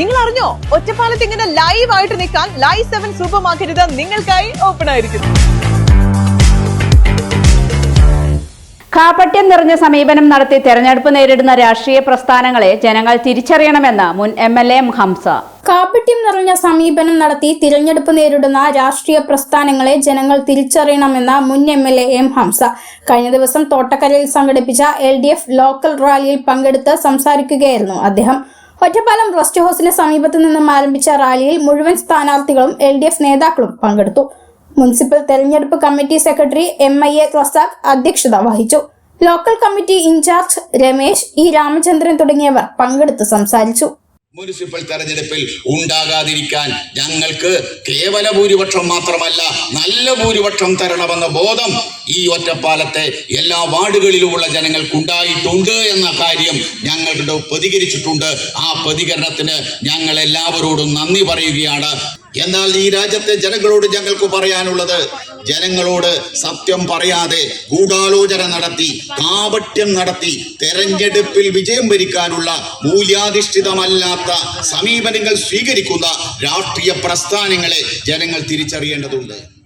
നിങ്ങൾ അറിഞ്ഞോ ഒറ്റപ്പാലത്ത് ഇങ്ങനെ ലൈവ് ആയിട്ട് നിൽക്കാൻ ലൈവ് സെവൻ സൂപ്പർ മാർക്കറ്റ് നിങ്ങൾക്കായി ഓപ്പൺ ആയിരിക്കുന്നു. കാപട്യം നിറഞ്ഞ സമീപനം നടത്തി തെരഞ്ഞെടുപ്പ് നേരിടുന്ന രാഷ്ട്രീയ പ്രസ്ഥാനങ്ങളെ ജനങ്ങൾ തിരിച്ചറിയണമെന്ന് മുൻ എം എൽ എ ഹംസ. കാപ്പട്യം നിറഞ്ഞ സമീപനം നടത്തി തിരഞ്ഞെടുപ്പ് നേരിടുന്ന രാഷ്ട്രീയ പ്രസ്ഥാനങ്ങളെ ജനങ്ങൾ തിരിച്ചറിയണമെന്ന മുൻ M L A M Hamsa. കഴിഞ്ഞ ദിവസം തോട്ടക്കരയിൽ സംഘടിപ്പിച്ച എൽ ഡി എഫ് ലോക്കൽ റാലിയിൽ പങ്കെടുത്ത് സംസാരിക്കുകയായിരുന്നു അദ്ദേഹം. ഒറ്റപ്പാലം റെസ്റ്റ് ഹൗസിന് സമീപത്തു നിന്നും ആരംഭിച്ച റാലിയിൽ മുഴുവൻ സ്ഥാനാർത്ഥികളും എൽ ഡി എഫ് നേതാക്കളും പങ്കെടുത്തു. മുനിസിപ്പൽ തെരഞ്ഞെടുപ്പ് committee secretary M I A Razak അധ്യക്ഷത വഹിച്ചു. Local committee incharge Ramesh E Ramachandran തുടങ്ങിയവർ പങ്കെടുത്ത് സംസാരിച്ചു. മുനിസിപ്പൽ തെരഞ്ഞെടുപ്പിൽ ഉണ്ടാകാതിരിക്കാൻ ഞങ്ങൾക്ക് കേവല ഭൂരിപക്ഷം മാത്രമല്ല നല്ല ഭൂരിപക്ഷം തരണമെന്ന ബോധം ഈ ഒറ്റപ്പാലത്തെ എല്ലാ വാർഡുകളിലുമുള്ള ജനങ്ങൾക്കുണ്ടായിട്ടുണ്ട് എന്ന കാര്യം ഞങ്ങളുടെ പ്രതികരിച്ചിട്ടുണ്ട്. ആ പ്രതികരണത്തിന് ഞങ്ങൾ എല്ലാവരോടും നന്ദി പറയുകയാണ്. എന്നാൽ ഈ രാജ്യത്തെ ജനങ്ങളോട് ഞങ്ങൾക്ക് പറയാനുള്ളത് ജനങ്ങളോട് സത്യം പറയാതെ ഗൂഢാലോചന നടത്തി കാപട്യം നടത്തി തെരഞ്ഞെടുപ്പിൽ വിജയം വരിക്കാനുള്ള മൂല്യാധിഷ്ഠിതമല്ലാത്ത സമീപനങ്ങൾ സ്വീകരിക്കുന്ന രാഷ്ട്രീയ പ്രസ്ഥാനങ്ങളെ ജനങ്ങൾ തിരിച്ചറിയേണ്ടതുണ്ട്.